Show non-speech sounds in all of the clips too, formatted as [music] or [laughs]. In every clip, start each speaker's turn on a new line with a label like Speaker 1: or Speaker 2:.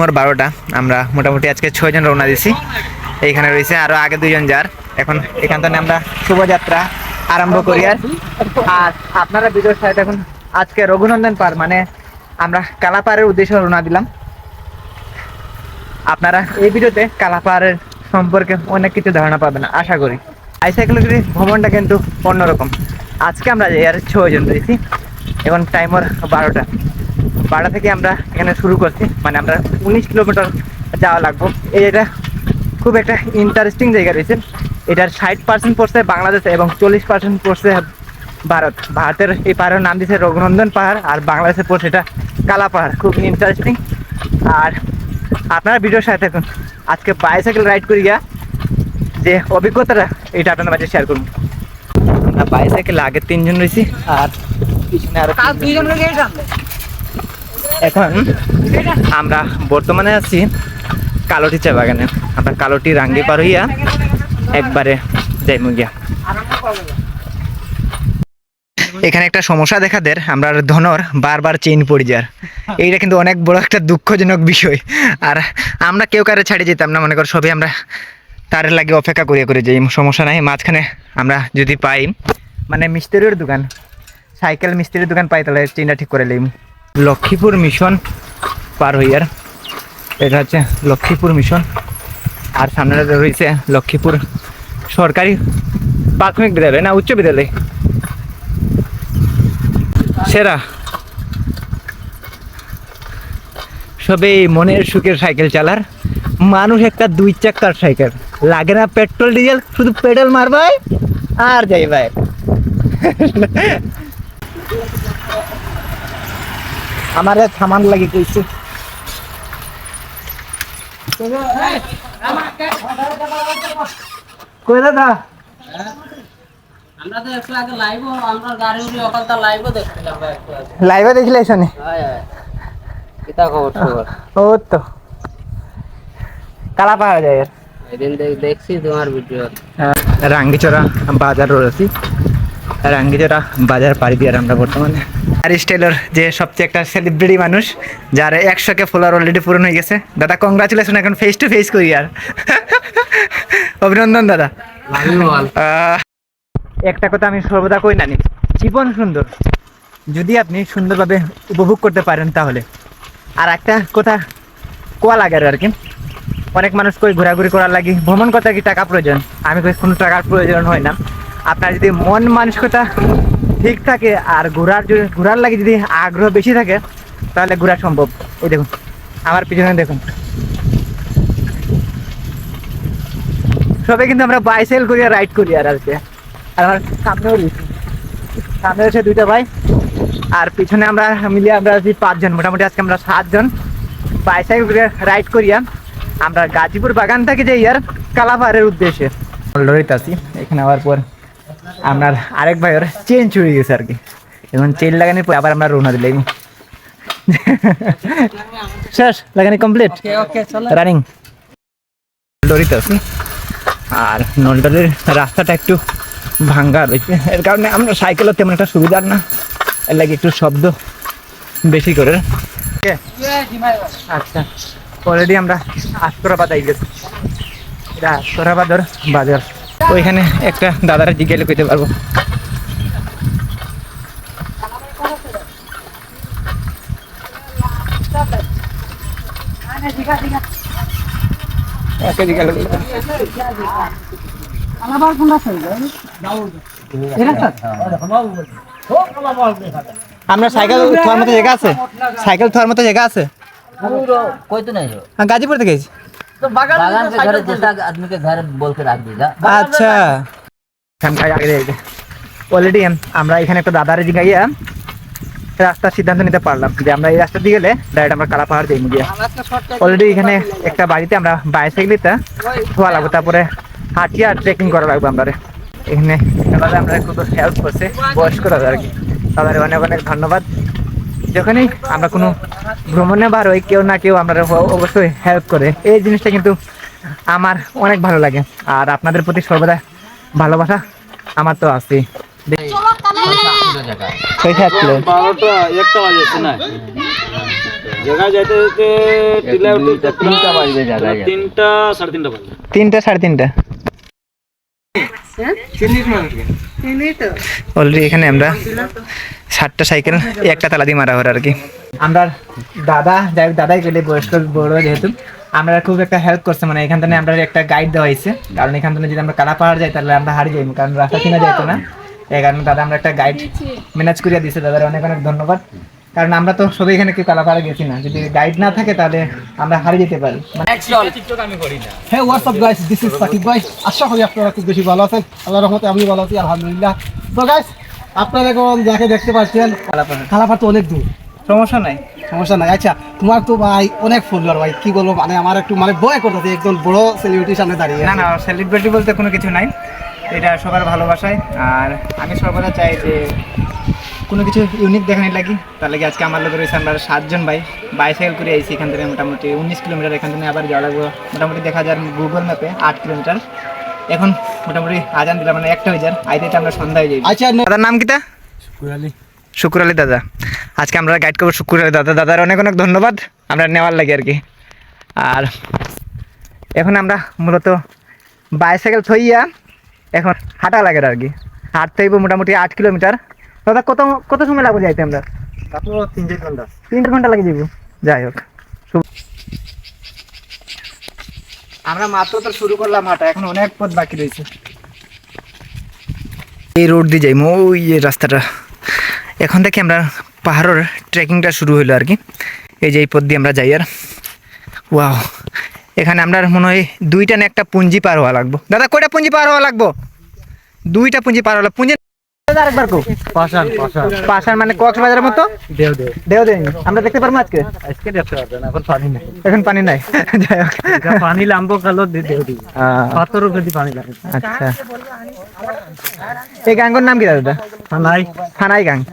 Speaker 1: মোর বারোটা। আমরা মোটামুটি আজকে ছয়জন রওনা দিছি। এইখানে রয়েছে আরও আগে দুজন যার। এখন এখান থেকে আমরা শুভযাত্রা আরম্ভ করি আর। আর আপনারা বিজয় সাহেব এখন আজকে রঘুনন্দন পার মানে আমরা কালাপাড়ের উদ্দেশ্যে রওনা দিলাম। আপনারা এই ভিডিওতে কালাপাড়ের সম্পর্কে অনেক কিছু ধারণা পাবেন, আশা করি। আইসাইক্লোগ্রি ভ্রমণটা কিন্তু অন্যরকম। আজকে আমরা আর ছয়জন রয়েছি, এখন টাইম ওর বারোটা। বারোটা থেকে আমরা এখানে শুরু করছি। মানে আমরা উনিশ কিলোমিটার যাওয়া লাগবো। এই এটা খুব একটা ইন্টারেস্টিং জায়গা রয়েছে। এটার ষাট পার্সেন্ট পড়ছে বাংলাদেশে এবং চল্লিশ পার্সেন্ট পড়ছে ভারত। ভারতের এই পাহাড়ের নাম দিয়েছে রঘুনন্দন পাহাড় আর বাংলাদেশের পড়ছে এটা কালা পাহাড়। খুব ইন্টারেস্টিং আর আপনারা ভিডিওর সাথে থাকুন। আজকে বাইসাইকেল রাইড করি গিয়া যে অভিজ্ঞতাটা এটা আপনার মাঝে শেয়ার করুন আমরা বাইসাইকেল আগে তিনজন রয়েছি আর পিছনে আরও। এখন আমরা বর্তমানে আছি কালোটি চা বাগানে। আমরা কালোটি রাঙ্গি পার হইয়া একবারে যাইমু গিয়া। এখানে একটা সমস্যা দেখা দের আমরা ধনর বারবার চেইন পড়ে যার। এইটা কিন্তু অনেক বড় একটা দুঃখজনক বিষয়। আর আমরা কেউ কারে ছাড়ি যেতাম না, মনে কর সবই আমরা তারের লাগে অপেক্ষা করিয়া করে যাই, সমস্যা নাই। মাঝখানে আমরা যদি পাই মানে মিস্ত্রির দোকান, সাইকেল মিস্ত্রির দোকান পাই তাহলে চেইনটা ঠিক করে লইম। লক্ষ্মীপুর মিশন পার হইয়ার এটা হচ্ছে লক্ষ্মীপুর মিশন। আর সামনে রয়েছে লক্ষ্মীপুর সরকারি প্রাথমিক বিদ্যালয়, না উচ্চ বিদ্যালয়? সেরা। সবে মনের সুখের সাইকেল চালার। মানুষ একটা দুই চাকার সাইকেল। লাগে না পেট্রোল, ডিজেল, শুধু পেডাল মারবাই আর যাই ভাই আমার থামান লাগি কইছে। কই দাদা?
Speaker 2: আমরা তো একটু আগে লাইভ আমরা গাড়ি উড়ি অকালতা লাইভও দেখছিলাম ভাই
Speaker 1: লাইভে দেখলে শোনে?
Speaker 2: হ্যাঁ হ্যাঁ। কিতা খবর খবর?
Speaker 1: ও তো। কালা পাহাড় যায়
Speaker 2: এদিন দেখ- দেখছি তোমার ভিডিও
Speaker 1: রাঙ্গিচড়া বাজার রয়েছি। রাঙ্গিচড়া বাজার পাড়ি দিয়ে আর আমরা বর্তমানে আর স্টাইলের যে সবচেয়ে একটা সেলিব্রিটি মানুষ যার একশোকে ফলোয়ার অলরেডি পূরণ হয়ে গেছে। দাদা কংগ্রাচুলেশন এখন ফেস টু ফেস করি আর। [laughs] অভিনন্দন দাদা। একটা কথা আমি সর্বদা কই নানি জীবন সুন্দর। যদি আপনি সুন্দরভাবে উপভোগ করতে পারেন তাহলে। আর একটা কথা কোয়া লাগে আর কি অনেক মানুষ কই ঘোরাঘুরি করার লাগে ভ্রমণ করতে কি টাকা প্রয়োজন। আমি কই কোনো টাকার প্রয়োজন হয় না। আপনার যদি মন মানসিকতা ঠিক থাকে আর ঘোরার যদি ঘোরার লাগে যদি আগ্রহ বেশি থাকে, তাহলে ঘোরা সম্ভব। এই দেখুন, আমার পিছনে দেখুন। সবে কিন্তু আমরা বাইসাইকেল করি আর রাইড করি আর আজকে। আর আমার সামনেও রয়েছে। সামনে রয়েছে দুইটা ভাই। আর পিছনে আমরা মিলিয়ে আমরা আছি পাঁচজন। মোটামুটি আজকে আমরা সাতজন। বাইসাইকেল করে রাইড করিয়া আমরা গাজীপুর বাগান থেকে যাই আর কালাপাহাড়ের উদ্দেশ্যে। লড়িতে আছি এখানে আবার পর আপনার আরেক ভাইয়ের চেন চুরি গেছে আর কি। এখন চেন লাগানোর পর আবার আমরা রওনা দিলাম। শেষ লাগানি কমপ্লিট
Speaker 2: ওকে ওকে চলো।
Speaker 1: রানিং লরিতে আছি আর নলডরের রাস্তাটা একটু ভাঙ্গা রয়েছে। এর কারণে আমরা সাইকেলও তেমন একটা সুবিধার না। এর লাগে একটু শব্দ বেশি করে। আচ্ছা অলরেডি আমরা আস্তরাবাদ আই গেছি এটা আস্তরাবাদর বাজার। ওইখানে একটা দাদারা জিজ্ঞেস করতে পারব। আমরা সাইকেল থোয়ার মতো জায়গা আছে। সাইকেল থোয়ার মতো জায়গা আছে।
Speaker 2: হ্যাঁ, গাজীপুর থেকে গেছি तो नहीं हो
Speaker 1: হ্যাঁ গাজীপুর থেকে এসেছি
Speaker 2: बागान के घर जैसा आदमी के घर बोल के रख दीजिए
Speaker 1: আচ্ছা অলরেডি আমরা এখানে একটা দাদারে জিগাইয়া রাস্তার সিদ্ধান্ত নিতে পারলাম যে আমরা এই রাস্তা দিয়ে গেলে ডাইরেক্ট আমরা কালা পাহাড় যাই গিয়া অলরেডি এখানে একটা বাড়িতে আমরা বাইসাইকেলিতে ধোয়া লাগবো তারপরে হাঁটিয়ে আর ট্রেকিং করা লাগবে আমরা এখানে একটা দাদা আমরা খুব হেল্প করছে বয়স্ক দাদা আর কি তাদের অনেক অনেক ধন্যবাদ যখনই আমরা কোনো ভ্রমণে বার হই কেউ না কেউ আমরা অবশ্যই হেল্প করে। এই জিনিসটা কিন্তু আমার অনেক ভালো লাগে। আর আপনাদের প্রতি সর্বদা ভালোবাসা আমার তো আছে
Speaker 3: তিনটা
Speaker 4: সাড়ে তিনটা
Speaker 1: তিনটা সাড়ে তিনটা। অলরেডি এখানে আমরা সাতটা সাইকেল একটা তালা দিয়ে মারা হর আর কি। আমরা দাদা, যাই দাদাই গেলে বয়স্ক, বড় যেহেতু, আমরা খুব একটা হেল্প করছে মানে এখান থেকে আমরা একটা গাইড দেওয়া হয়েছে। কারণ এখান থেকে যদি আমরা কালা পাহাড় যাই, তাহলে আমরা হারিয়ে যাই কারণ রাস্তা কিনা যাইতো না। এই কারণে দাদা আমরা একটা গাইড ম্যানেজ করিয়া দিয়েছে। দাদার অনেক অনেক ধন্যবাদ। কারণ আমরা তো সবাই এখানে কেউ কালা পাহাড়ে গেছি না। যদি গাইড না থাকে তাহলে আমরা হারিয়ে যেতে পারি। মানে
Speaker 5: হ্যাঁ what's up guys this is Sakib ভাই আশা করি আপনারা খুব বেশি ভালো আছেন। আল্লাহ রহমতে আমি ভালো আছি আলহামদুলিল্লাহ। তো গাইস আপনারা এখন যাকে দেখতে পাচ্ছেন
Speaker 1: কালা পাহাড়
Speaker 5: খালাপাড় তো অনেক দূর।
Speaker 1: সমস্যা নাই।
Speaker 5: সমস্যা নাই। আচ্ছা তোমার তো ভাই অনেক ফলোয়ার ভাই। কি বলব? মানে আমার একটু মানে ভয় করতেছে একজন বড় সেলিব্রিটির সামনে দাঁড়িয়ে
Speaker 1: না। না সেলিব্রিটি বলতে কোনো কিছু নাই। এটা সবার ভালোবাসায়। আর আমি সর্বদা চাই যে কোনো কিছু ইউনিক দেখানি লাগি। তার লাগে আজকে আমার লোক রয়েছে আমরা সাতজন ভাই। বাইসাইকেল করে আইছি এখান থেকে মোটামুটি উনিশ কিলোমিটার এখান থেকে আবার যাওয়া লাগবে। মোটামুটি দেখা যায় গুগল ম্যাপে আট কিলোমিটার। এখন মোটামুটি আজান দিলাম মানে একটা হয়ে যার। আইতে আইতে আমরা সন্ধ্যা হয়ে যাই।
Speaker 5: আচ্ছা
Speaker 1: দাদার নাম কিটা শুকুর আলী দাদা। আজকে আমরা গাইড করব শুকুর আলী দাদা। দাদার অনেক অনেক ধন্যবাদ। আমরা নেওয়ার লাগে আর কি। আর এখন আমরা মূলত বাইসাইকেল থইয়া এখন হাঁটা লাগে আর কি। হাঁটতে হইব মোটামুটি আট কিলোমিটার। দাদা কত কত সময় লাগবে যাইতে আমরা? তিন চার ঘণ্টা। তিন চার ঘণ্টা লাগে যাব যাই হোক। আমরা মাত্র তো শুরু করলাম হাঁটা এখন অনেক পথ বাকি রয়েছে। এই রোড দিয়ে যাই ওই রাস্তাটা। এখন থেকে আমরা পাহাড়ের ট্রেকিংটা শুরু হইল আর কি। এই যে এই পথ দিয়ে আমরা যাই আর। ওয়াও এখানে আমরা মনে হয় দুইটা না একটা পুঞ্জি পার হওয়া লাগবো। দাদা কয়টা পুঞ্জি পার হওয়া লাগবো? দুইটা পুঞ্জি পার হওয়া পুঞ্জি দাদা আরেকবার কো।
Speaker 4: পাশান পাশান
Speaker 1: পাশার মানে কক্সবাজারের মতো?
Speaker 4: দেও দেও।
Speaker 1: দেও দেন আমরা দেখতে পারব আজকে?
Speaker 4: আজকে দেখতে পারবেন এখন পানি নেই।
Speaker 1: এখন পানি নাই। যাই হোক।
Speaker 4: পানি লাম্বো কালো দেও দিই।
Speaker 1: আহ,
Speaker 4: যদি পানি লাগে।
Speaker 1: আচ্ছা। এই গাঙ্গর নাম কি দাদা?
Speaker 4: নাই
Speaker 1: থানাই গাং।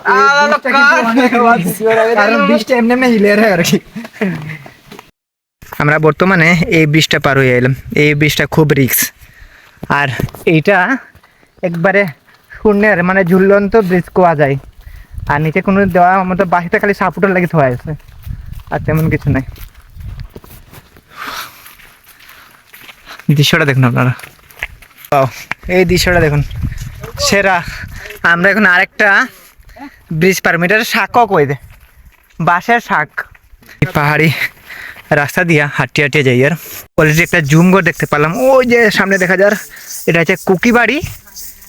Speaker 1: [laughs] আমরা বর্তমানে এই ব্রিজটা পার হয়ে এলাম। এই ব্রিজটা খুব রিক্স আর এইটা একবারে শূন্যের মানে ঝুলন্ত ব্রিজ কোয়া যায়। আর নিচে কোনো দেওয়া মতো বাসিতে খালি সাপোর্টার লাগে থোয়া আছে। আর তেমন কিছু নাই। দৃশ্যটা দেখুন আপনারা। এই দৃশ্যটা দেখুন। সেরা। আমরা এখন আরেকটা ব্রিজ পার মিটার শাকও কই দে? বাঁশের শাক। পাহাড়ি। রাস্তা দিয়া হাঁটিয়ে হাঁটিয়ে যাই আর। অলরেডি একটা জুম ঘর দেখতে পেলাম। ওই যে সামনে দেখা যার এটা হচ্ছে কুকিবাড়ি।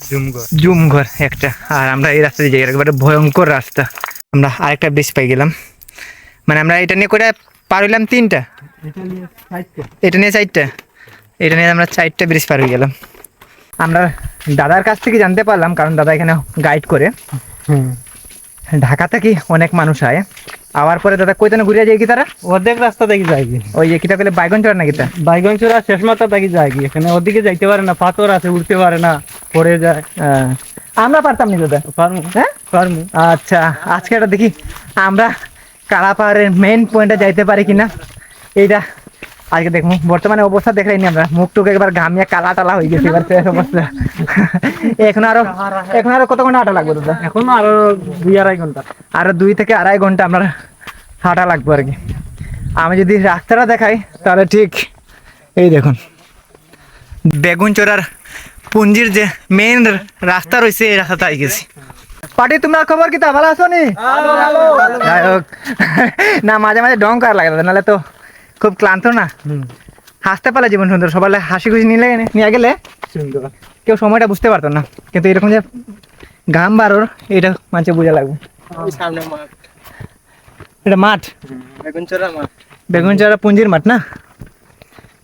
Speaker 4: জুমগো
Speaker 1: জুম ঘর একটা। আর আমরা এই রাস্তা দিয়ে যাই একবারে ভয়ঙ্কর রাস্তা। আমরা আরেকটা ব্রিজ পাই গেলাম। মানে আমরা এটা নিয়ে করে পার হইলাম তিনটা। এটা নিয়ে চারটা। এটা নিয়ে আমরা চারটা ব্রিজ পার হয়ে গেলাম। আমরা দাদার কাছ থেকে জানতে পারলাম কারণ দাদা এখানে গাইড করে। ঢাকা থেকে অনেক মানুষ আয়? আবার পরে দাদা কইতেন ঘুরে যায় কি তারা?
Speaker 4: অর্ধেক রাস্তা দেখি যায় কি
Speaker 1: ওই যে কিতা বলে বাইগন চড় নাকি তা?
Speaker 4: বাইগঞ্চরা শেষ মাথা দেখি যায় কি এখানে ওদিকে যাইতে পারে না পাথর আছে উঠতে পারে না পড়ে যায়।
Speaker 1: আহ, আমরা পারতাম না দাদা।
Speaker 4: পারমু
Speaker 1: হ্যাঁ?
Speaker 4: পারমু
Speaker 1: আচ্ছা আজকে এটা দেখি আমরা কালা পাহাড়ের মেইন পয়েন্টে যাইতে পারি কিনা? এইটা আজকে দেখব। বর্তমানে অবস্থা দেখলাইনি আমরা। মুখ টুক একবার ঘামিয়ে কালা টালা হয়ে গেছে এবার অবস্থা। এখন আরও এখন আরও কত ঘণ্টা হাঁটা লাগবে দাদা?
Speaker 4: এখনও আরও দুই আড়াই ঘণ্টা।
Speaker 1: আরও দুই থেকে আড়াই ঘণ্টা আমরা হাঁটা লাগবে আর কি। আমি যদি রাস্তাটা দেখাই তাহলে ঠিক এই দেখুন। বেগুন চোরার পুঞ্জির যে মেইন রাস্তা রয়েছে এই রাস্তাটা আই গেছি। পার্টি তোমার খবর কি তা ভালো আছো নি? যাই হোক। না মাঝে মাঝে ডং করা লাগে দাদা, নাহলে তো খুব ক্লান্ত না? হাসতে পারলে জীবন সুন্দর সবাই হাসি খুশি নিলে নিয়ে গেলে
Speaker 4: সুন্দর।
Speaker 1: কেউ সময়টা বুঝতে পারতো না। কিন্তু এরকম যে ঘাম বারোর এটা মানুষে বোঝা লাগবে।
Speaker 4: সামনে মাঠ।
Speaker 1: এটা মাঠ?
Speaker 4: বেগুনচরা মাঠ।
Speaker 1: বেগুনচারা পুঞ্জির মাঠ না?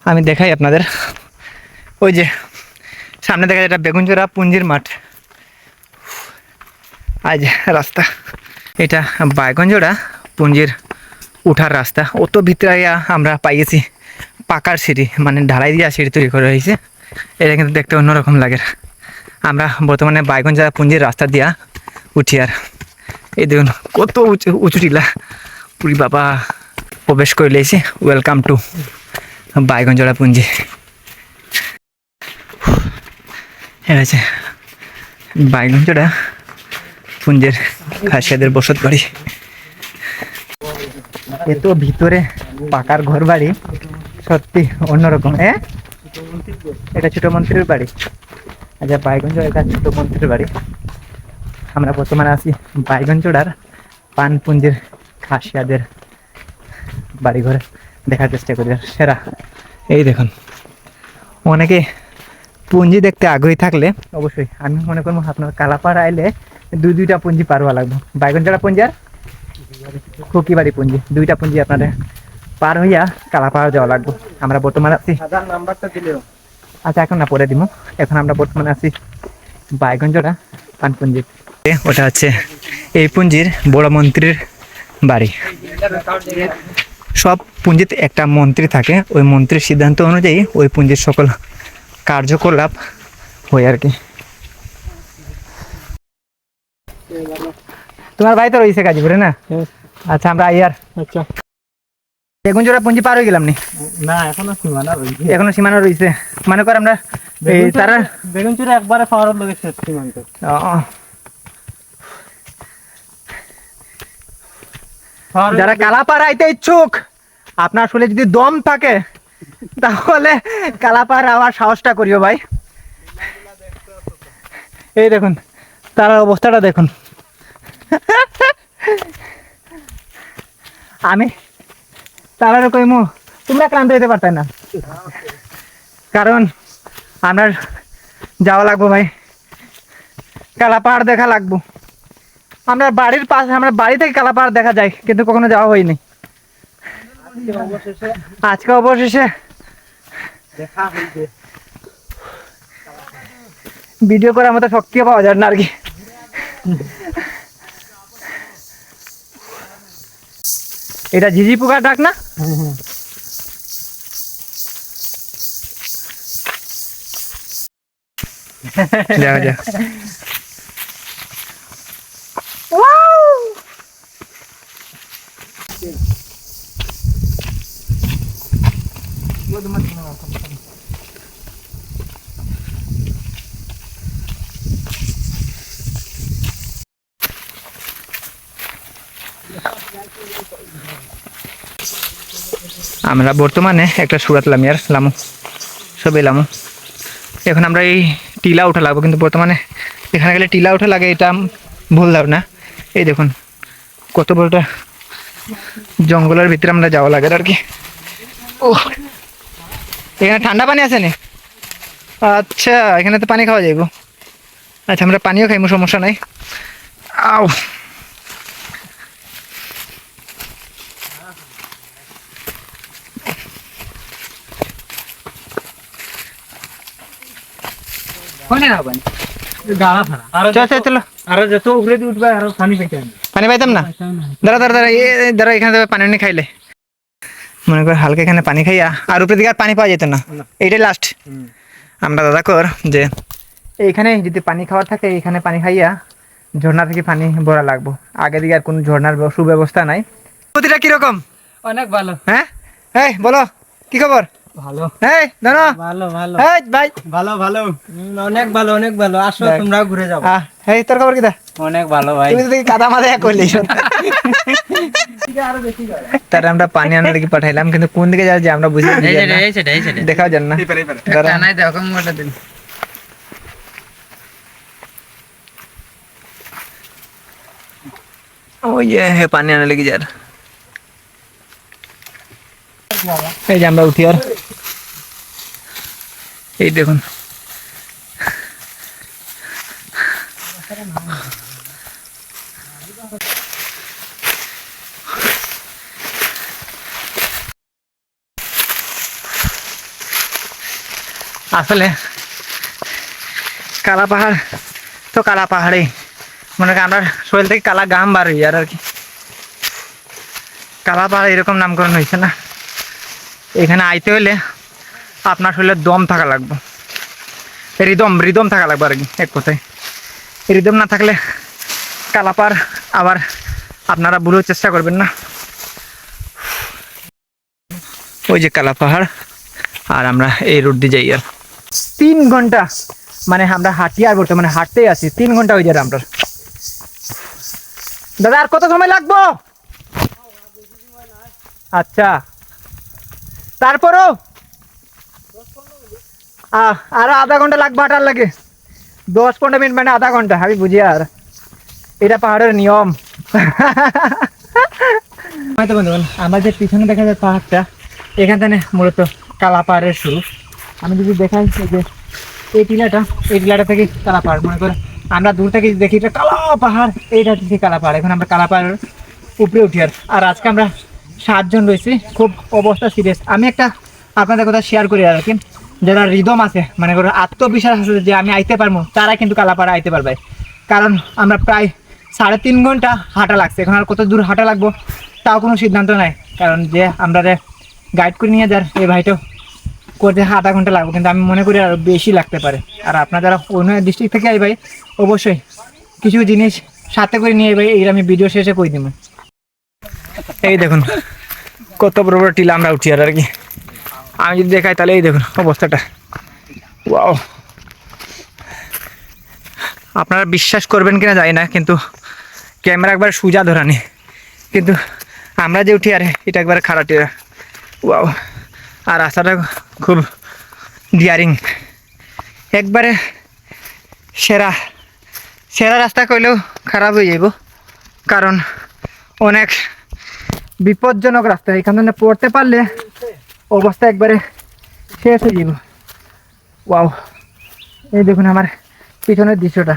Speaker 1: আমি দেখাই আপনাদের। ওই যে সামনে দেখা যায় এটা বেগুনচোরা পুঞ্জির মাঠ। আজ রাস্তা। এটা বাইগঞ্জোড়া পুঞ্জির উঠার রাস্তা। অত ভিতরে আমরা পাইয়েছি। পাকার সিঁড়ি মানে ঢালাই দিয়া সিঁড়ি তৈরি করা হয়েছে। এটা কিন্তু দেখতে অন্যরকম লাগে। আমরা বর্তমানে বাইগন বাইগঞ্জা পুঞ্জির রাস্তা দিয়া উঠি আর। এই দেখুন, কত উঁচু উঁচু টিলা। পুরি বাবা প্রবেশ করে লেছি। ওয়েলকাম টু বাইগঞ্জড়া পুঞ্জি। এটা হচ্ছে বাইগঞ্জড়া পুঞ্জের খাসিয়াদের বসত বাড়ি। এত ভিতরে পাকার ঘর বাড়ি সত্যি অন্যরকম এ? এটা ছোট মন্ত্রীর বাড়ি। আচ্ছা বাইগঞ্জ এটা ছোট মন্ত্রীর বাড়ি। আমরা বর্তমানে আছি বাইগঞ্জোড়ার পানপুঞ্জের খাসিয়াদের বাড়ি ঘরে দেখার চেষ্টা করি সেরা। এই দেখুন। অনেকে পুঞ্জি দেখতে আগ্রহী থাকলে অবশ্যই আমি মনে করব আপনার কালাপাড়া আইলে দুই দুইটা পুঞ্জি পারবা লাগবো। বাইগঞ্জোড়া পুঞ্জি আর খুকিবাড়ি পুঞ্জি দুইটা পুঞ্জি আপনাদের। পার হইয়া কালা কালাপাড়া যাওয়া লাগবে। আমরা বর্তমানে আছি।
Speaker 4: নাম্বারটা দিলেও।
Speaker 1: আচ্ছা এখন না পরে দিব এখন আমরা বর্তমানে আছি বাইগঞ্জটা পানপুঞ্জি ওটা হচ্ছে এই পুঞ্জির বড় মন্ত্রীর বাড়ি। সব পুঞ্জিতে একটা মন্ত্রী থাকে। ওই মন্ত্রীর সিদ্ধান্ত অনুযায়ী ওই পুঞ্জির সকল কার্যকলাপ হয় আর কি। তোমার ভাই তো রয়েছে গাজীপুরে না? আচ্ছা আমরা আইয়ার।
Speaker 4: আচ্ছা।
Speaker 1: পুঞ্জি পার হয়ে গেলাম নি?
Speaker 4: না এখনও সীমানা রয়েছে।
Speaker 1: এখনও সীমানা রয়েছে। মনে কর আমরা এই তারা
Speaker 4: বেগুন চুরি একবারে পাওয়ার লোক শেষ সীমান্ত।
Speaker 1: যারা কালাপাড়া আইতে ইচ্ছুক আপনার আসলে যদি দম থাকে তাহলে কালাপাড়া আমার সাহসটা করিও ভাই। এই দেখুন তার অবস্থাটা দেখুন। আমি তারা কইমু তোমরা ক্লান্ত হইতে পারতাই না। কারণ আমার যাওয়া লাগবো ভাই। কালাপাহাড় দেখা লাগবো। আমরা বাড়ির পাশে আমরা বাড়ি থেকে কালাপাহাড় দেখা যায় কিন্তু কখনো যাওয়া হয়নি। আজকে অবশেষে ভিডিও করার মতো শক্তিও পাওয়া যায় না আর কি। এটা ঝিঝি পোকার ডাক না? যা যাক। আমরা বর্তমানে একটা সুরাত লামিয়ার লামু, সব এলামু এখন আমরা এই টিলা উঠা লাগবো, কিন্তু বর্তমানে এখানে গেলে টিলা উঠা লাগে, এটা ভুল না এই দেখুন, কত বড়টা জঙ্গলের ভিতরে আমরা যাওয়া লাগে আর কি। ও এখানে ঠান্ডা পানি আছে নি? আচ্ছা এখানে তো পানি খাওয়া যাইব। আচ্ছা আমরা পানিও খাইমু, সমস্যা নাই। আও কোনে পানি
Speaker 4: গাড়া ফাড়া আর
Speaker 1: চলো চলো চলো।
Speaker 4: আর যত উপরে দিয়ে উঠবে আর পানি পেতে
Speaker 1: পানি পাইতাম না? দাঁড়া দাঁড়া দাঁড়া এ দাঁড়া এখানে পানি নি খাইলে। মনে কর হালকা এখানে পানি খাইয়া আর উপরে দিকে আর পানি পাওয়া যেত না। এইটাই লাস্ট আমরা দাদা কর যে এইখানে যদি পানি খাওয়ার থাকে এইখানে পানি খাইয়া ঝর্ণা থেকে পানি ভরা লাগবো। আগে দিকে আর কোনো ঝর্ণার সুব্যবস্থা নাই। প্রতিটা কীরকম?
Speaker 4: অনেক ভালো।
Speaker 1: হ্যাঁ? এই বলো কি খবর?
Speaker 4: ভালো।
Speaker 1: এই ধনো
Speaker 4: ভালো ভালো।
Speaker 1: এই ভাই।
Speaker 4: ভালো ভালো। অনেক ভালো অনেক ভালো। আসো
Speaker 1: দেখ।
Speaker 4: তোমরাও ঘুরে যাও।
Speaker 1: আহ, এই তোর খবর কিটা
Speaker 4: অনেক ভালো ভাই।
Speaker 1: তুমি তো দেখি কাদা মাদা করলি তার আমরা পানি আনার লাগি পাঠাইলাম কিন্তু কোন দিকে যাচ্ছে আমরা বুঝতে পারছি না। দেখাও যান না। দাঁড়া। ওই যে হে পানি আনার লাগি যার। এই যে আমরা উঠি আর। এই দেখুন। আসলে কালা পাহাড় তো কালা পাহাড়ে মনে করেন আমরা শরীর থেকে কালা গাম বার হই আর আর কি। কালা পাহাড় এরকম নামকরণ হয়েছে না। এখানে আইতে হলে আপনার শরীরে দম থাকা লাগবে। রিদম রিদম থাকা লাগবে আর কি, এক কথায়। রিদম না থাকলে কালাপার আবার আপনারা ভুলেও চেষ্টা করবেন না। ওই যে কালা পাহাড় আর আমরা এই রোড দিয়ে যাই আর। তিন ঘণ্টা মানে আমরা হাঁটি আর বর্তমানে হাঁটতেই আছি, তিন ঘণ্টা হয়ে যাবে আমরা। দাদা, আর কত সময় লাগবো? আচ্ছা। তারপরও আরও আধা ঘণ্টা লাগবে হাঁটার লাগে। দশ পনেরো মিনিট মানে আধা ঘণ্টা, আমি বুঝি আর। এটা পাহাড়ের নিয়ম। [laughs] হয়তো আমার যে পিছনে দেখা যায় পাহাড়টা, এখান থেকে মূলত কালা পাহাড়ের শুরু। আমি যদি দেখাই যে এই টিলাটা এই টিলাটা থেকে কালা পাহাড়, মনে করে, আমরা দূর থেকে দেখি এটা কালা পাহাড়, এইটা হচ্ছে কালা পাহাড়। এখন আমরা কালা পাহাড়ের উপরে উঠি আর। আর আজকে আমরা সাতজন রয়েছি, খুব অবস্থা সিরিয়াস আমি একটা আপনাদের কথা শেয়ার করি আর কি। যারা রিদম আছে মানে করো আত্মবিশ্বাস আছে যে আমি আইতে পারব, তারা কিন্তু কালাপাড়া আইতে পারবে। কারণ আমরা প্রায় সাড়ে তিন ঘণ্টা হাঁটা লাগছে। এখন আর কত দূর হাঁটা লাগবো, তাও কোনো সিদ্ধান্ত নাই। কারণ যে আমরা গাইড করে নিয়ে যার এই ভাইটাও করতে আধা ঘণ্টা লাগবে। কিন্তু আমি মনে করি আরও বেশি লাগতে পারে। আর আপনার যারা অন্য ডিস্ট্রিক্ট থেকে আই ভাই, অবশ্যই কিছু জিনিস সাথে করে নিয়ে ভাই এই আমি ভিডিও শেষে কই দিব। এই দেখুন, কত বড় বড় টিলা আমরা উঠি আর কি। আমি যদি দেখাই তাহলে এই দেখুন অবস্থাটা। ওয়াও। আপনারা বিশ্বাস করবেন কিনা জানি না, কিন্তু ক্যামেরা একবার সোজা ধরানি কিন্তু আমরা যে উঠি, আর, এটা একবার খারাপ ওয়াও। আর রাস্তাটা খুব ডিয়ারিং একবারে সেরা। সেরা রাস্তা করলেও খারাপ হয়ে যাব কারণ অনেক বিপজ্জনক রাস্তা। এখান থেকে পড়তে পারলে অবস্থা একবারে শেষ হয়ে যাব ওয়াও এই দেখুন আমার পিছনের দৃশ্যটা।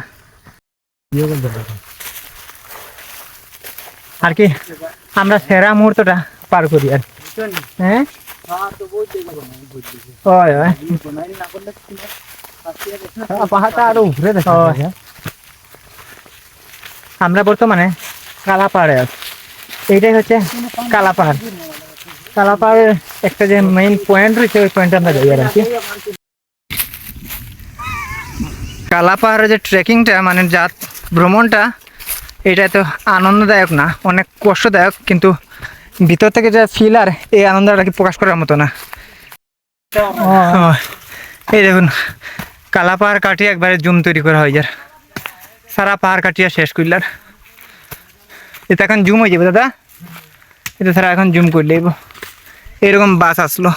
Speaker 1: আর কি আমরা সেরা মুহূর্তটা পার করি আর হ্যাঁ? আমরা বর্তমানে কালা পাহাড়ে আছি। এইটাই হচ্ছে কালা পাহাড় কালা পাহাড়ের একটা যে মেইন পয়েন্ট রয়েছে ওই পয়েন্টে আমরা যাই আর কি। কালা পাহাড়ের যে ট্রেকিংটা মানে যাত ভ্রমণটা এটা তো আনন্দদায়ক না অনেক কষ্টদায়ক কিন্তু ভিতর থেকে যে ফিল আর এই আনন্দটা কি প্রকাশ করার মতো না। ও, এই দেখুন কালা পাহাড় কাটিয়ে একবারে জুম তৈরি করা হয় যার সারা পাহাড় কাটিয়ে শেষ করলার। এটা এখন জুম হয়ে যাবে দাদা? এটা সারা এখন জুম করে করলে এরকম বাস আসলো।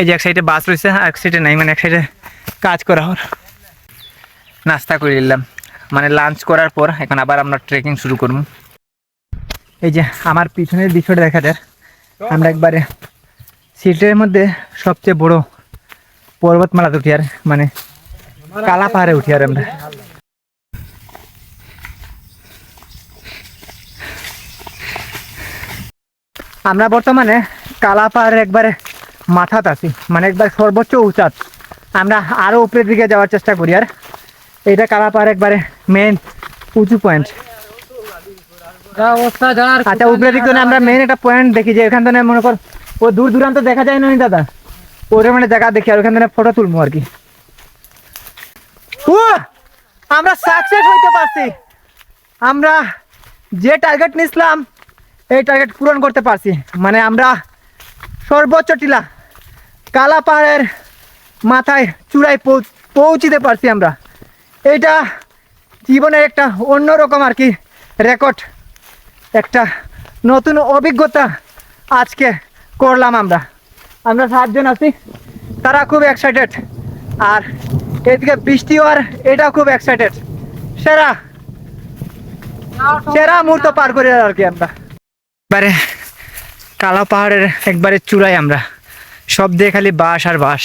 Speaker 1: এই যে এক সাইডে বাস রয়েছে এক সাইডে নাই মানে এক সাইডে কাজ করা হর নাস্তা করে নিলাম। মানে লাঞ্চ করার পর এখন আবার আমরা ট্রেকিং শুরু করব। এই যে আমার পিছনের দৃশ্যটা দেখা যায় আমরা একবারে সিলেটের মধ্যে সবচেয়ে বড় পর্বতমালা উঠি আর মানে কালা পাহাড়ে উঠি আর আমরা। আমরা বর্তমানে কালাপাহাড়ের একবারে মাথাত আছি মানে একবার সর্বোচ্চ উঁচাত। আমরা আরও উপরের দিকে যাওয়ার চেষ্টা করি আর এটা কালা পাহাড় একবারে মেন উঁচু পয়েন্ট আচ্ছা উপরের দিক থেকে আমরা মেন একটা পয়েন্ট দেখি যে এখান থেকে মনে কর ও দূর দূরান্ত দেখা যায় না নি দাদা? ওরে মানে জায়গা দেখি আর ওখান থেকে ফটো তুলবো আর কি। ও আমরা সাকসেস হইতে পারছি। আমরা যে টার্গেট নিছিলাম এই টার্গেট পূরণ করতে পারছি। মানে আমরা সর্বোচ্চ টিলা কালা পাহাড়ের মাথায় চূড়ায় পৌঁছ- পৌঁছিতে পারছি আমরা। এইটা জীবনের একটা অন্যরকম আর কি রেকর্ড একটা নতুন অভিজ্ঞতা আজকে করলাম আমরা। আমরা সাতজন আছি, তারা খুব এক্সাইটেড আর এদিকে বৃষ্টি আর এটা খুব এক্সাইটেড সেরা সেরা মুহূর্ত পার করে আর কি আমরা। এবারে কালা পাহাড়ের একবারে চূড়ায় আমরা। সব দিয়ে খালি বাঁশ আর বাঁশ।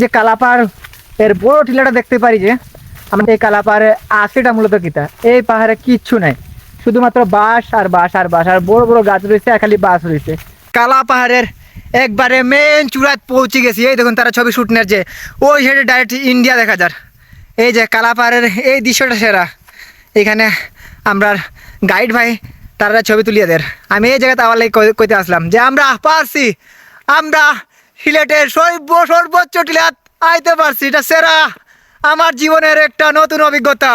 Speaker 1: যে কালা পাহাড় এর বড় টিলাটা দেখতে পারি যে, আমাদের এই কালা পাহাড়ে আশিটা মূলত কিতা? এই পাহাড়ে কিচ্ছু নাই। শুধুমাত্র বাঁশ আর বাঁশ আর বাঁশ আর বড় বড় গাছ রয়েছে খালি বাঁশ রয়েছে। কালা পাহাড়ের একবারে মেন চূড়ায় পৌঁছে গেছি। এই দেখুন তারা ছবি শুট নেয় যে ওই সাইডে ডাইরেক্ট ইন্ডিয়া দেখা যার। এই যে কালা পাহাড়ের এই দৃশ্যটা সেরা। এখানে আমরা গাইড ভাই তারা ছবি তুলিয়ে দের আমি এই জায়গাতে আবার কইতে আসলাম যে, আমরা পারছি। আমরা সিলেটের সর্ব সর্বোচ্চ টিলাত আইতে পারছি। এটা সেরা আমার জীবনের একটা নতুন অভিজ্ঞতা।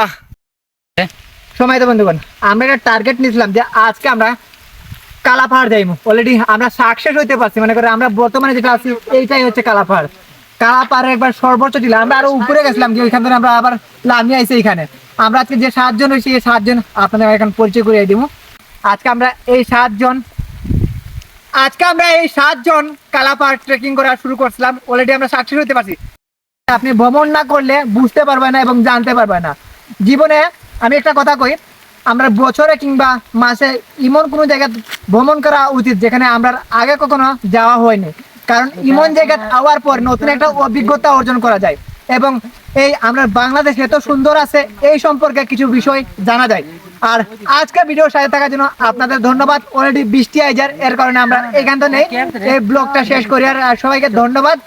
Speaker 1: সময় তো বন্ধুগণ, আমরা একটা টার্গেট নিয়েছিলাম যে, আজকে আমরা কালা পাহাড় যাইবো অলরেডি আমরা সাকসেস হইতে পারছি। মানে করে আমরা বর্তমানে যেটা আছি, এইটাই হচ্ছে কালা পাহাড় কালা পাহাড়ে একবার সর্বোচ্চ টিলা। আমরা আরও উপরে গেছিলাম যে, ওইখান থেকে আমরা আবার নামিয়ে আইছি এখানে আমরা আজকে যে সাতজন হয়েছি, এই সাতজন আপনাদের এখন পরিচয় করিয়ে দিব। আজকে আমরা এই সাতজন, আজকে আমরা এই সাতজন কালাপাহাড় ট্রেকিং করা শুরু করছিলাম। অলরেডি আমরা সাকসেস হতে পারছি। আপনি ভ্রমণ না করলে বুঝতে পারবেন না এবং জানতে পারবেন না। জীবনে আমি একটা কথা কই, আমরা বছরে কিংবা মাসে এমন কোনো জায়গা ভ্রমণ করা উচিত যেখানে আমরা আগে কখনো যাওয়া হয়নি। কারণ এমন জায়গা আওয়ার পর নতুন একটা অভিজ্ঞতা অর্জন করা যায় এবং এই আমরা বাংলাদেশ এত সুন্দর আছে এই সম্পর্কে কিছু বিষয় জানা যায়। আর আজকে ভিডিওর সাথে থাকার জন্য আপনাদের ধন্যবাদ। অলরেডি বৃষ্টি আইজার এর কারণে আমরা এখান থেকে নেই। এই ব্লগটা শেষ করি আর আর সবাইকে ধন্যবাদ।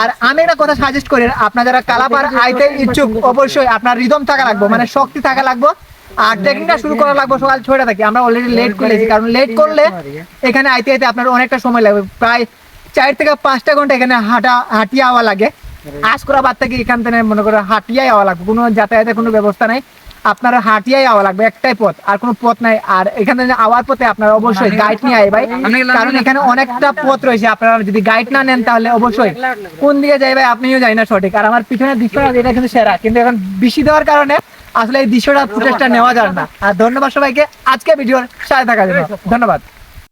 Speaker 1: আর আমি একটা কথা সাজেস্ট করি আপনারা যারা কালাপার আইতে ইচ্ছুক অবশ্যই আপনার রিদম থাকা লাগবে মানে শক্তি থাকা লাগবে। আর ট্রেকিংটা শুরু করা লাগবে সকাল ছয়টা থেকে। আমরা অলরেডি লেট করেছি কারণ লেট করলে এখানে আইতে আইতে আপনার অনেকটা সময় লাগবে। প্রায় চার থেকে পাঁচটা ঘণ্টা এখানে হাঁটা হাঁটিয়ে আওয়া লাগে। আসকরাবাদ থেকে এখান থেকে মনে করো হাঁটিয়ে আওয়া লাগবে। কোনো যাতায়াতের কোনো ব্যবস্থা নাই। আপনারা হাঁটিয়াই আওয়া লাগবে একটাই পথ আর কোনো পথ নাই। আর এখানে আওয়ার পথে আপনারা অবশ্যই গাইড নিয়ে আয় ভাই কারণ এখানে অনেকটা পথ রয়েছে আপনারা যদি গাইড না নেন তাহলে অবশ্যই কোন দিকে যাই ভাই আপনিও যাই না সঠিক আর আমার পিছনে দৃশ্যটা এটা কিন্তু সেরা কিন্তু এখন বেশি দেওয়ার কারণে আসলে এই দৃশ্যটা প্রচেষ্টা নেওয়া যায় না। আর ধন্যবাদ সবাইকে আজকে ভিডিওর সাথে থাকার জন্য ধন্যবাদ।